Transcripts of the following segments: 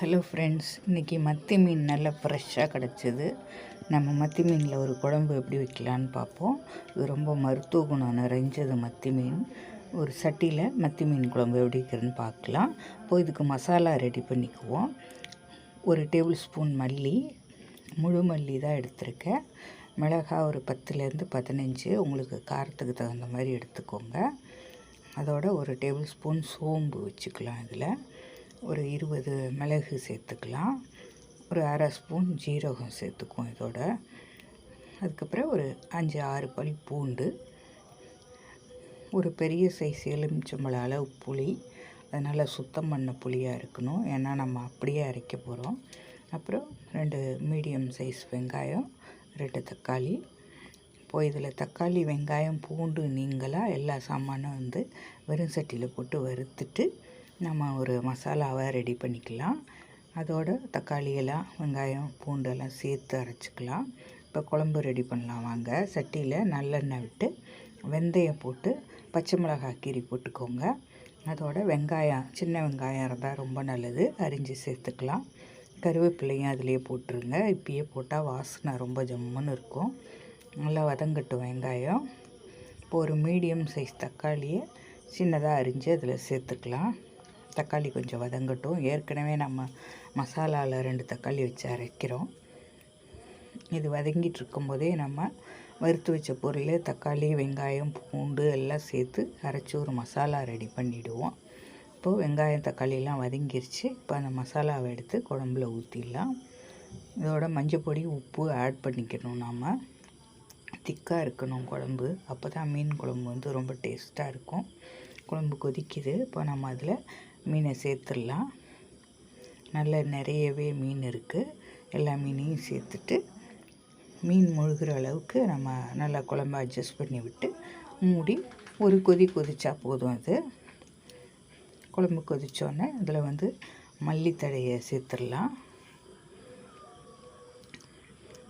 Hello friends இன்றைக்கி மத்தி மீன் நல்லா ஃப்ரெஷ்ஷாக கிடச்சிது. நம்ம மத்தி மீனில் ஒரு குழம்பு எப்படி வைக்கலான்னு பார்ப்போம். இது ரொம்ப மருத்துவ குணம் நிறைஞ்சது மத்தி மீன். ஒரு சட்டியில் மத்தி மீன் குழம்பு எப்படி வைக்கிறதுன்னு பார்க்கலாம். இப்போ இதுக்கு மசாலா ரெடி பண்ணிக்குவோம். ஒரு டேபிள் ஸ்பூன் மல்லி. முழு மல்லி தான் எடுத்திருக்கேன். மிளகாய் ஒரு பத்துலேருந்து பதினஞ்சு. உங்களுக்கு காரத்துக்கு தகுந்த மாதிரி எடுத்துக்கோங்க. அதோட ஒரு டேபிள் ஸ்பூன் சோம்பு வச்சுக்கலாம் இதில். ஒரு இருபது மிளகு சேர்த்துக்கலாம். ஒரு அரை ஸ்பூன் ஜீரகம் சேர்த்துக்குவோம் இதோட. அதுக்கப்புறம் ஒரு அஞ்சு ஆறு பல் பூண்டு. ஒரு பெரிய சைஸ் எலுமிச்சம்பழ அளவு புளி. அதனால் சுத்தம் பண்ண புளியாக இருக்கணும். ஏன்னா நம்ம அப்படியே அரைக்க போகிறோம் அப்புறம் ரெண்டு மீடியம் சைஸ் வெங்காயம் ரெண்டு தக்காளி. இப்போ இதில் தக்காளி வெங்காயம் பூண்டு நீங்களாக எல்லா சாமானும் வந்து வெறும் சட்டியில் போட்டு வறுத்துட்டு நம்ம ஒரு மசாலாவை ரெடி பண்ணிக்கலாம். அதோட தக்காளியெல்லாம் வெங்காயம் பூண்டெல்லாம் சேர்த்து அரைச்சிக்கலாம். இப்போ குழம்பு ரெடி பண்ணலாம் வாங்க. சட்டியில் நல்லெண்ணெய் விட்டு வெந்தயம் போட்டு பச்சை மிளகாய் கீரி போட்டுக்கோங்க. அதோட வெங்காயம் சின்ன வெங்காயம் இருந்தால் ரொம்ப நல்லது. அரிஞ்சு சேர்த்துக்கலாம். கருவேப்பிலையும் அதிலே போட்டுருங்க. இப்பயே போட்டால் வாசனை ரொம்ப ஜம்முன்னு இருக்கும். நல்லா வதங்கட்டும் வெங்காயம். இப்போ ஒரு மீடியம் சைஸ் தக்காளியை சின்னதாக அரிஞ்சு அதில் சேர்த்துக்கலாம். தக்காளி கொஞ்சம் வதங்கட்டும். ஏற்கனவே நம்ம மசாலாவில் ரெண்டு தக்காளி வச்சு அரைக்கிறோம். இது வதங்கிட்டு இருக்கும்போதே நம்ம வறுத்து வச்ச பொருள் தக்காளி வெங்காயம் பூண்டு எல்லாம் சேர்த்து அரைச்சி ஒரு மசாலா ரெடி பண்ணிவிடுவோம் இப்போது வெங்காயம் தக்காளியெலாம் வதங்கிருச்சு. இப்போ அந்த மசாலாவை எடுத்து குழம்புல ஊற்றிடலாம் இதோட மஞ்சள் பொடி உப்பு ஆட் பண்ணிக்கணும் நாம். திக்காக இருக்கணும் குழம்பு. அப்போ தான் மீன் குழம்பு வந்து ரொம்ப டேஸ்ட்டாக இருக்கும். குழம்பு கொதிக்குது. இப்போ நம்ம அதில் மீனை சேர்த்துடலாம். நல்ல நிறையவே மீன் இருக்குது எல்லா மீனையும் சேர்த்துட்டு மீன் முழுகிற அளவுக்கு நம்ம நல்லா குழம்பு அட்ஜஸ்ட் பண்ணி விட்டு மூடி ஒரு கொதி கொதிச்சா போதும் அது. குழம்பு கொதித்தோடனே இதில் வந்து மல்லித்தழையை சேர்த்துடலாம்.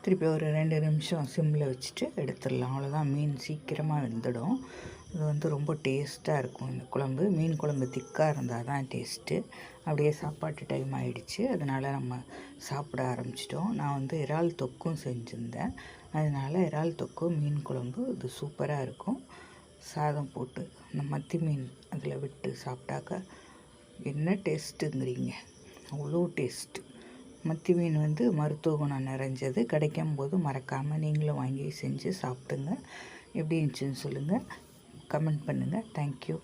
திருப்பி ஒரு ரெண்டு நிமிஷம் சிம்மில் வச்சுட்டு எடுத்துடலாம். அவ்வளோதான். மீன் சீக்கிரமாக வெந்துடும். இது வந்து ரொம்ப டேஸ்ட்டாக இருக்கும் இந்த குழம்பு. மீன் குழம்பு திக்காக இருந்தால் தான் டேஸ்ட்டு. அப்படியே சாப்பாட்டு டைம் ஆகிடுச்சு அதனால் நம்ம சாப்பிட ஆரம்பிச்சிட்டோம். நான் வந்து இறால் தொக்கும் செஞ்சுருந்தேன். அதனால் இறால் தொக்கும் மீன் குழம்பு இது சூப்பராக இருக்கும். சாதம் போட்டு அந்த மத்தி மீன் அதில் விட்டு சாப்பிட்டாக்க என்ன டேஸ்ட்டுங்கிறீங்க? அவ்வளோ டேஸ்ட்டு. மத்தி மீன் வந்து மருத்துவ குணம் நிறைஞ்சது. கிடைக்கும் போது மறக்காமல் நீங்களும் வாங்கி செஞ்சு சாப்பிடுங்க. எப்படி இருந்துச்சுன்னு சொல்லுங்கள் கமெண்ட் பண்ணுங்கள் தேங்க்யூ